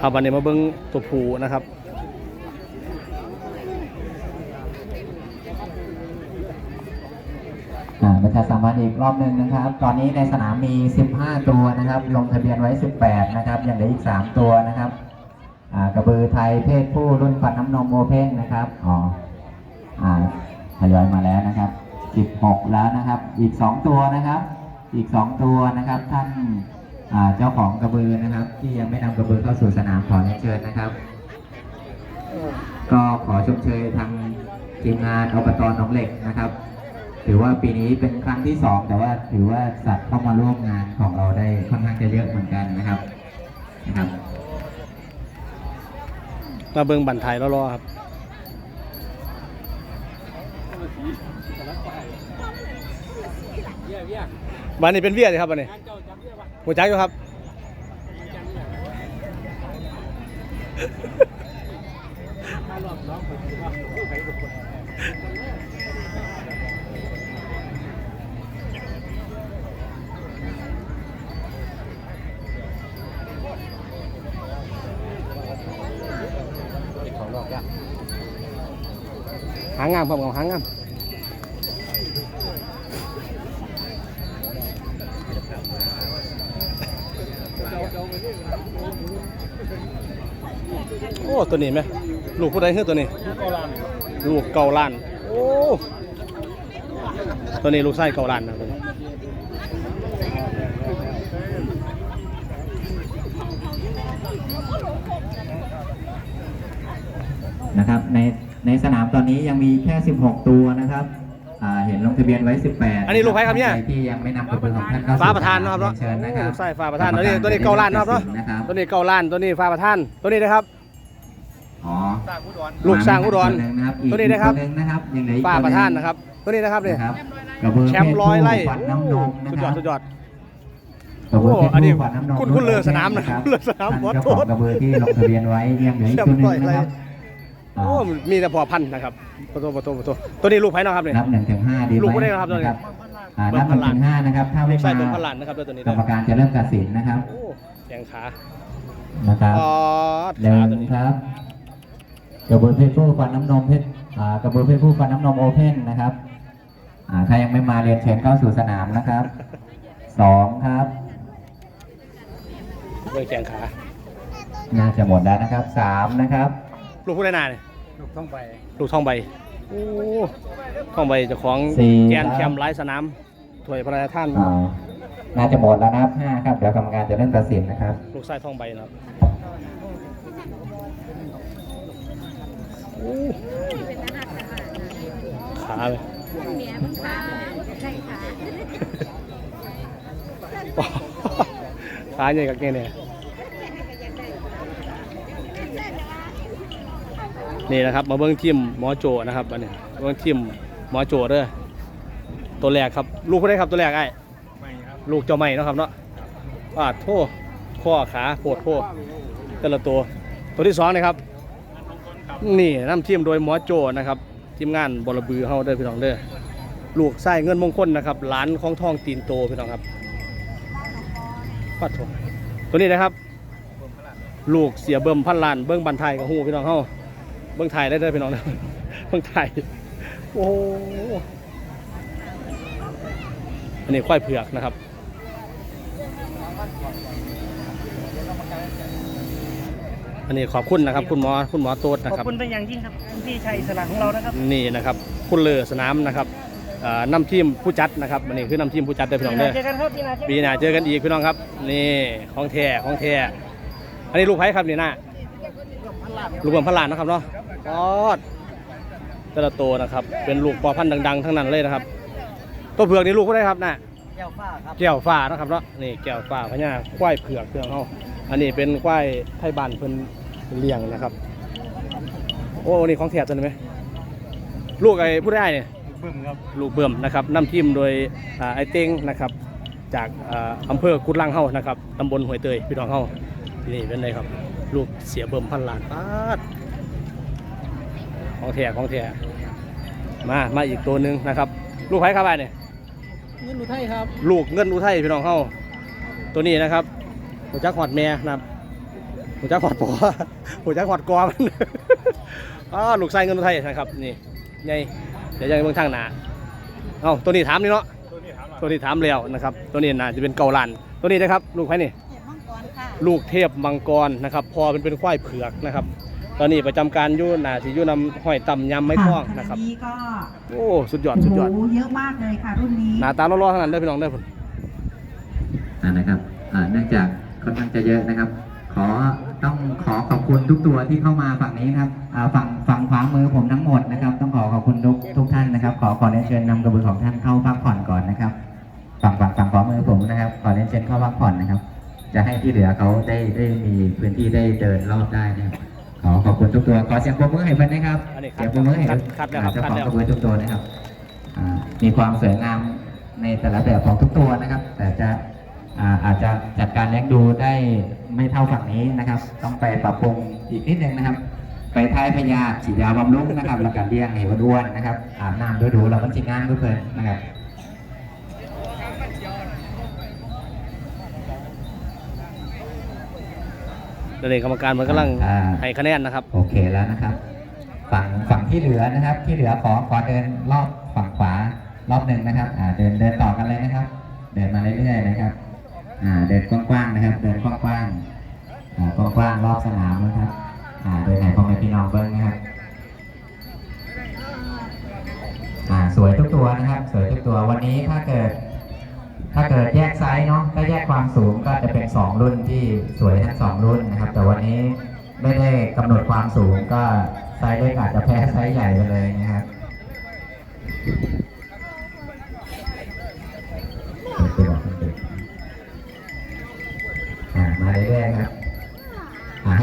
ครับวันนี้มาเบิ้งตัวผูนะครับ อ่าประชาสัมพันธ์อีกรอบหนึ่งนะครับ ตอนนี้ในสนามมี 15 ตัวนะครับ ลงทะเบียนไว้ 18 นะครับยังเหลืออีก 3 ตัวนะครับอ่ากระบือไทยเพศผู้รุ่นฟันน้ำนมโอเพ่นนะครับอ๋ออ่าทยอยมาแล้วนะครับ 16 แล้วนะครับ อีก 2 ตัวนะครับ อีก 2 ตัวนะครับท่าน เจ้าของกระบือนะครับ ที่ยังไม่นำกระบือเข้าสู่สนามขอเรียนเชิญนะครับ ก็ขอชมเชยทางทีมงานอบตหนองเหล็กนะครับ ถือว่าปีนี้เป็นครั้งที่สองแต่ว่าถือว่าสัตว์เข้ามาร่วมงานของเราได้ค่อนข้างจะเยอะเหมือนกันนะครับนะครับมาเบิ้งบันไทยรอๆครับวันนี้เป็นเวียเลยครับวันนี้ หัวใจอยู่ครับ หางามครับของหางาม ตัวนี้ไหมลูกผู้ใดคือตัวนี้ ลูกเกาล้านโอ้ตัวนี้ลูกไส้เกาล้านนะตัวนี้นะครับในในสนามตอนนี้ยังมีแค่ 16 ตัวนะครับอ่าเห็นลงทะเบียนไว้ 18 อันนี้ลูกใครครับเนี่ยใที่ยังไม่นำกระบือของท่านเข้าสู่ฟ้าประธานนะครับเนาะเชิญนะครับลูกไส้ฟ้าประธานตัวนี้ตัวนี้เกาล้านนะครับเนาะนะครับตัวนี้เกาล้านตัวนี้ฟ้าประธานตัวนี้นะครับ อ๋อลูกสร้างอุดรมาหนึ่งนะครับอีกตัวนี้นะครับตัวหนึ่งนะครับยังเหลืออีกฟ้าตัวหประงธานนะครับ ตัวนี้นะครับเนี่ยนะครับกระบือแชมป์ร้อยไร่เพศผู้ฟันน้ำนมนะสุดคยอรัดบสุดยอดกระบือเพศโอ้อันนี้ผู้ฟันน้ำนมคุณคุณเลือกสนามนะรับคุณเลือกสนามท่ขอเจ้าโทของษกระบือที่ลงทะเบียนไว้ยังเหลืออีกตัวหนึงนะครับโอ้มีแต่พอพันธุ์นะครับปะโตปะโตปะโตตัวนี้ลูกไผ่เนาะครับเนี่ยนับหนึ่งถึงห้าดีไหมลูกผู้ใดนะครับตัวนี้อ่านับหนึ่งถึงห้านะครับถ้าลูไม่กไส้มาเบิ้งพันล้านนะครับตัวนี้กรเด้อรมการจะเริ่มตัดสินนะครับโอ้แขงขานะครับอ๋อหนึ่ขางตัวนี้ครับ กระบือเพศผู้ฟันน้ำนมเพศอ่ากระบือเพศผู้ฟันน้ำนมโอเพ่นนะครับอ่าถ้ายังไม่มาเรียนเชิญเข้าสู่สนามนะครับสองครับเบิ้งแขงขาน่าจะหมดแล้วนะครับสามนะครับลูกผู้ใดนาเนี่ยลูกต้องไปลูกทองใบโอ้ทองใบเจ้าของสี่แกนครับแคมป์ไร้สนามถวยพระราชทานอ่าน่าจะหมดแล้วนะครับห้าครับเดี๋ยวกรรมการจะเริ่มตัดสินนะครับ ลูกไส้ทองใบนะครับโอ้ ขาเลยเมียมันพาใช่ค่ะขาใหญ่กับแกเนี่ยนี่นะครับ มาเบิ้งทีมหมอโจนะครับอันนี้เบิ้งทีมหมอโจเด้อตัวแรกครับ ลูกคนไหนครับตัวแรกไอ้ลูกเจ้าใหม่นะครับเนาะปาดโทษข้อขาโผดโทษแต่ละตัว ตัวที่สองนะครับ นี่น้ำทีมโดยหมอโจนะครับ ทีมงานบอลบือเฮาเด้อพี่น้องเด้อลูกไส้เงินมงคลนะครับหลานของทองตีนโตพี่น้องครับปาดทษตัวนี้นะครับ ลูกเสียเบิ่มพันล้านเบิ้งบันไทยกับหูพี่น้องเฮาเบิ้งไทยได้เด้อพี่น้องเด้อเบิ้งไทยโอ้โหอันนี้ควายเผือกนะครับ อันนี้ขอบคุณนะครับ คุณหมอคุณหมอโต๊ดนะขอบครับ คุณเป็นอย่างยิ่งครับคุณพี่ชัยสละของเรานะครับนี่นะครับคุณเลอสนามนะครับอ่านำทีมผู้จัดนะครับอันนี้คือนำทีมผู้จัดเด้อพี่น้องปีหเด้น้าอเจอกันครับปีหน้าเจอปีกันหน้าเจอกันอีกพี่น้องครับ นี่ของแท้ของแท้อันนี้ลูกไผ่ครับนี่หน้าลูกเบิ่มพนลานนะครับเนาะปอดแต่ละตัวนะครับ เป็นลูกปอพันธุ์ดังๆ ทั้งนั้นเลยนะครับ ตัวเผือกนี่ลูกก็ได้ครับน่ะ แก้วฟ้าครับแก้วฟ้านะครับเนาะนี่แก้วฟ้าพญาควายเผือกเพื่อนเขาอันนี้เป็นควายไทยบ้านเพิ่น เลี้ยงนะครับ โอ้นี่ของแท้ตัวนี้ไหมลูกไอ้ผู้ได้เนี่ยบึ้มครับลูกเบิ่มนะครับนำทีมโดยอ่าไอ้เต้งนะครับ จากอ่าอำเภอกุดลังเฮานะครับตำบลห้วยเตยพี่น้องเฮานี่เป็นไรครับ ลูกเสียเบิ่มพันล้านปาดของแท้ของแท้มามาอีกตัวหนึ่งนะครับ ลูกไผ่ครับไอ้เนี่ยเงินอุทัยครับ ลูกเงินอุทัยพี่น้องเฮาตัวนี้นะครับหัวจักหอดแม่นะครับหัวจักหอดปอ หัวจักหอดกอมันอ้าลูกไส้เงินอุทัยนะครับ นี่ไงเดี๋ยวยังเบิ่งทางหน้าเอ้าตัวนี้ถามนี่เนาะ ตัวนี้ถามแล้วนะครับ ตัวนี้น่าจะเป็นเกาลัน ตัวนี้นะครับ ลูกใครนี่ เห็ดมังกรค่ะลูกเทพมังกรนะครับ พอเป็นเป็นควายเผือกนะครับ ตอนนี้ประจำการอยู่นาสิอยู่นำห้อยต่ำยำไม้คล้องนะครับนี้ก็โอ้สุดยอดโอ้สุดโหยอดเยอะมากเลยค่ะ รุ่นนี้ หน้าตาล้อๆทั้งนั้นเด้อพี่น้องเด้อพุ่นอ่านะครับอ่าเนื่องจากค่อนข้างจะเยอะนะครับ ขอ ต้องขอขอบคุณทุกตัวที่เข้ามาฝั่งนี้นะครับอ่าฝั่งฝั่งขวามือผมทั้งหมดนะครับ ต้องขอขอบคุณทุกทุกท่านนะครับ ขอขอเรียนเชิญนำกระบือของท่านเข้าพักผ่อนก่อนนะครับ ฝั่งฝั่งฝั่งขวามือผมนะครับ ขอเรียนเชิญเข้าพักผ่อนนะครับ จะให้ที่เหลือเขาได้ได้มีพื้นที่ได้เดินรอบได้นะครับขอขอบคุณทุกตัว ขอเสียงปรบมือให้เพื่อนนะครับอันนี้คัเสีดยงปรบมือให้คัดคัดแล้วครับเจ้าคัดของแล้วกระบือทุกตัวนะครับอ่ามีความสวยงามในแต่ละแบบของทุกตัวนะครับ แต่จะ อ่าอาจจะจัดการเลี้ยงดูได้ไม่เท่าฝั่งนี้นะครับ ต้องไปปรับปรุงอีกนิดนึงนะครับ ไปท้ายพยาธิฉีดยาบำรุงนะครับแล้วก็เลี้ยงให้อ้วนๆนะครับอาบน้ำด้วยดูแล้วมันจิงานด้วยเพลินนะครับเดี๋ยวนี้กรรมการมันกำลังอ่าให้คะแนนนะครับ โอเคแล้วนะครับ ฝั่งฝั่งที่เหลือนะครับ ที่เหลือขอขอเดินรอบฝั่งขวารอบหนึ่งนะครับอ่าเดินเดินต่อกันเลยนะครับ เดินมาเรื่อยๆนะครับอ่า เดินกว้างๆนะครับ เดินกว้างๆกว้างๆรอบสนามนะครับอ่าเดินไหนพ่อแม่พี่น้องเบิ้งนะครับสวยทุกตัวนะครับ สวยทุกตัววันนี้ถ้าเกิด ถ้าเกิดแยกไซส์เนาะถ้าแยกความสูงก็จะเป็น 2 รุ่นที่สวยทั้งสองรุ่นนะครับ แต่วันนี้ไม่ได้กำหนดความสูงก็ไซส์เล็กอาจจะแพ้ไซส์ใหญ่ไปเลยนะครับ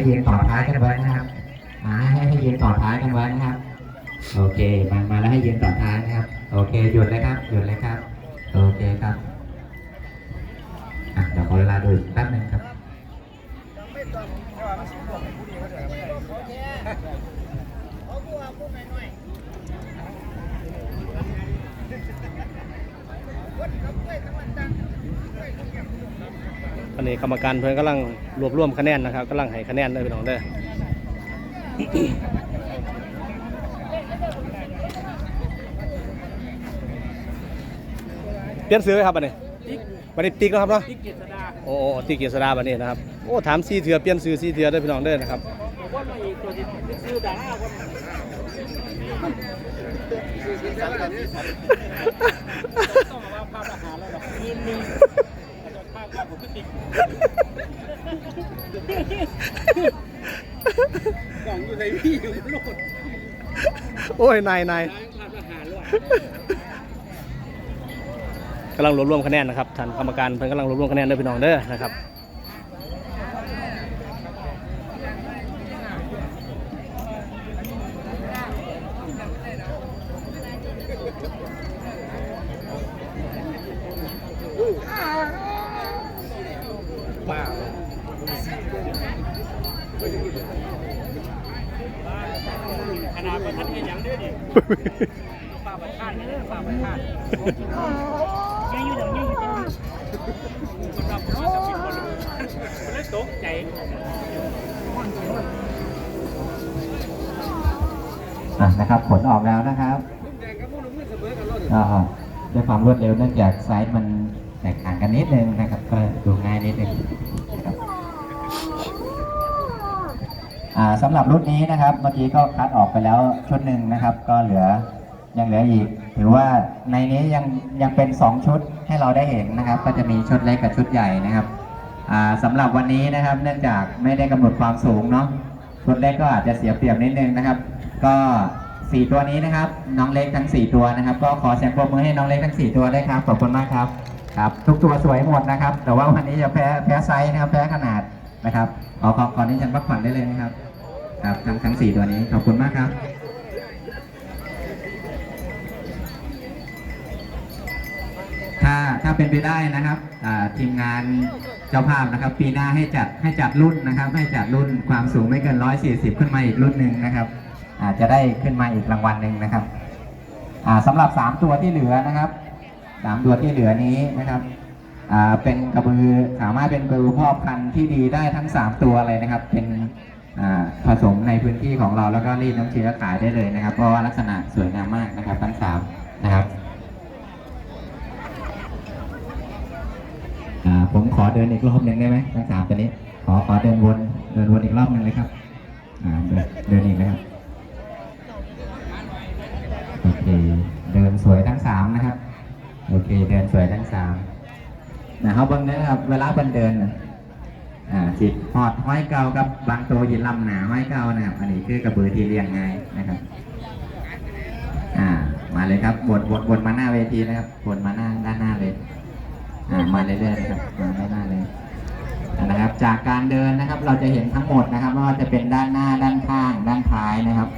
ให้ยืนต่อท้ายกันไว้นะครับอ่าให้ให้ยืนต่อท้ายกันไว้นะครับ โอเคมามาแล้วให้ยืนต่อท้ายนะครับ โอเคหยุดเลยครับหยุดเลยครับ โอเคครับอะเดี๋ยวขอเวลาดูอีกแป๊บหนึงครับต อนนี้กรรมการเพิ่นกำลังรวบรวมคะแนนนะครับกำลังให้คะแนนเด้พี่น้องเด้อเปลี่ยนซื้อไหมครับบัดนี้บัดนี้ติ๊กแล้วครับเนาะติ๊กเกษดาโอ้โอ้ติ๊กเกียรติสดาบัดนี้นะครับโอ้ถามซีเถื่อเปลี่ยนซื้อซีเถื่อเด้พี่น้องเด้อนะครับอกว่ามาอีกตัวที่ซื้อดารา ผมก็ติ๊กกล่องอยู่ในพี่อยู่โลดโอ้ยนายนายร้านภาพอาหารแล้วกำลังรวบรวมคะแนนนะครับท่านกรรมการเพิ่นกำลังรวบรวมคะแนนเด้อพี่น้องเด้อนะครับ ป่าประทานเด้อป่าประทานยังอยู่อย่างยังอยู่อย่างสำหรับผมจะเป็นคนคนเล่นตกใจอะนะครับผลออกแล้วนะครับอ่าด้วยความรวดเร็วเนื่องจากไซส์มันแตกต่างกันนิดนึงนะครับก็ดูง่ายนิดนึงนะครับอ่า สำหรับรุ่นนี้นะครับเมื่อกี้ก็คัดออกไปแล้วชุดหนึ่งนะครับ ก็เหลือยังเหลืออีก ถือว่าในนี้ยังยังเป็น 2 ชุดให้เราได้เห็นนะครับ ก็จะมีชุดเล็กกับชุดใหญ่นะครับอ่าสำหรับวันนี้นะครับ เนื่องจากไม่ได้กำหนดความสูงเนาะชุดเล็กก็อาจจะเสียเปรียบนิดนึงนะครับ ก็สี่ตัวนี้นะครับ น้องเล็กทั้งสี่ตัวนะครับ ก็ขอเสียงปรบมือให้น้องเล็กทั้งสี่ตัวด้วยครับขอบคุณมากครับครับทุกตัวสวยหมดนะครับ แต่ว่าวันนี้จะแพ้แพ้ไซส์นะครับแพ้ขนาดนะครับขอขอขอนี้ฉันพักผ่อนได้เลยนะครับ ครับทั้งทั้งสี่ตัวนี้ขอบคุณมากครับถ้าถ้าเป็นไปได้นะครับทีมงานเจ้าภาพนะครับ ปีหน้าให้จัดให้จัดรุ่นนะครับ ให้จัดรุ่นความสูงไม่เกิน 140 ขึ้นมาอีกรุ่นหนึ่งนะครับอาจจะได้ขึ้นมาอีกรางวัลหนึ่งนะครับอ่าสำหรับ 3 ตัวที่เหลือนะครับ3ตัวที่เหลือนี้นะครับเป็นกระบือสามารถเป็นกระบือพ่อพันธุ์ที่ดีได้ทั้ง 3 ตัวเลยนะครับ เป็น ผสมในพื้นที่ของเราแล้วก็รีดน้ำเชื้อขายได้เลยนะครับ เพราะว่าลักษณะสวยงามมากนะครับทั้งสามนะครับผมขอเดินอีกรอบหนึ่งได้ไหมทั้งสามตัวนี้ ขอขอเดินวนเดินวนอีกรอบหนึ่งเลยครับเดินเดินอีกนะครับโอเคเดินสวยทั้งสามนะครับโอเค เดินสวยทั้งสามนะครับเบางเนี้ครับเวลาเพิ่นเดินนะ อ่าจิตหอดห้อยเก่ากับบางตัวยินลำหนาห้อยเก่านะครับอันนี้คือกระบือที่เลี้ยงง่ายนะครับ อ่า มาเลยครับวนวนวนมาหน้าเวทีนะครับวนมาหน้าด้านหน้าเลย อ่ามาเรื่อยๆนะครับมาด้านหน้าเลยนะครับ จากการเดินนะครับ เราจะเห็นทั้งหมดนะครับไม่ว่าจะเป็นด้านหน้าด้านข้างด้านท้ายนะครับ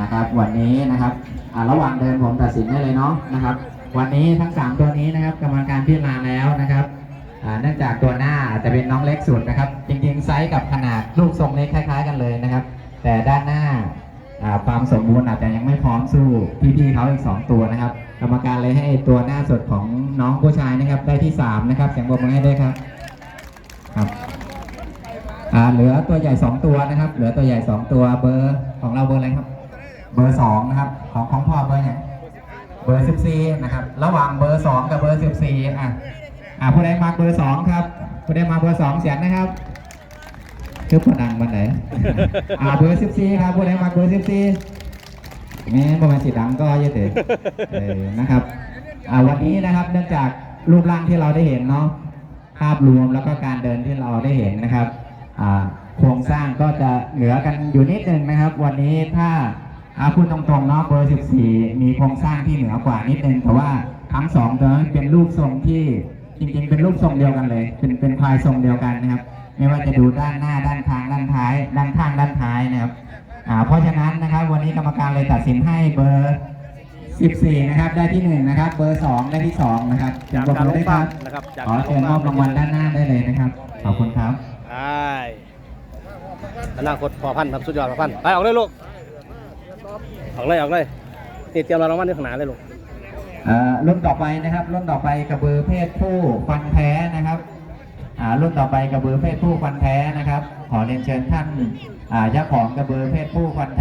นะครับ วันนี้นะครับอ่าระหว่างเดินผมตัดสินได้เลยเนาะนะครับ วันนี้ทั้ง 3 ตัวนี้นะครับ กรรมการพิจารณาแล้วนะครับ เนื่องจากตัวหน้าอาจจะเป็นน้องเล็กสุดนะครับ จริงๆไซส์กับขนาดลูกทรงเล็กคล้าย ๆ กันเลยนะครับ แต่ด้านหน้าความสมบูรณ์อาจจะยังไม่พร้อมสู้พี่ๆเขาอีก 2 ตัวนะครับ กรรมการเลยให้ตัวหน้าสดของน้องผู้ชายนะครับ ได้ที่ 3 นะครับเสียงปรบมือให้ด้วยครับครับอ่าเหลือตัวใหญ่ 2 ตัวนะครับ เหลือตัวใหญ่ 2 ตัวเบอร์ของเราเบอร์อะไรครับ เบอร์2นะครับของของพ่อเบอร์เนี่ยเบอร์ 14 นะครับ ระหว่างเบอร์ 2 กับเบอร์ 14 อะ อ่าผู้ใดมาเบอร์2ครับผู้ใดมาเบอร์2เสียงนะครับคือผู้ดังบันไหนอ่าเบอร์14ครับผู้ใดมาเบอร์14แม่ประมาณสีดังก็เยอะเต๋อเออนะครับอ่าวันนี้นะครับเนื่องจากรูปร่างที่เราได้เห็นเนาะภาพรวมแล้วก็การเดินที่เราได้เห็นนะครับอ่าโครงสร้างก็จะเหนือกันอยู่นิดนึงนะครับ วันนี้ถ้าอาพูดตรงๆเนาะเบอร์ 14 มีโครงสร้างที่เหนือกว่านิดนึงแต่ว่าทั้งสองตัวนั้นเป็นรูปทรงที่ จริงๆ เป็นรูปทรงเดียวกันเลย เป็นเป็นควายทรงเดียวกันนะครับ ไม่ว่าจะดูด้านหน้าด้านทางด้านท้าย ด้านข้างด้านท้ายนะครับอ่าเพราะฉะนั้นนะครับวันนี้กรรมการเลยตัดสินให้เบอร์ 14 นะครับ ได้ที่ 1 นะครับ เบอร์ 2 ได้ที่ 2 นะครับจากปรบการมืลองด้วยคบ้ารันบนะครับจากขอการลเชิญงมบ้าอนบรางวัลด้านหน้าได้เลยนะครับ ขอบคุณครับ ใช่อนาคตพอพันธุ์ครับสุดยอดพอพันธุ์ไปออกเลยลูกออกเลยออกเลยนี่เตรียมรางวัลที่ข้างหน้าเลยลูกเอ่อ รุ่นต่อไปนะครับ รุ่นต่อไปกระบือเพศผู้ฟันแท้นะครับรุ่นต่อไปกระบือเพศผู้ฟันแท้นะครับ ขอเรียนเชิญท่านเจ้าของกระบือเพศผู้ฟันแท้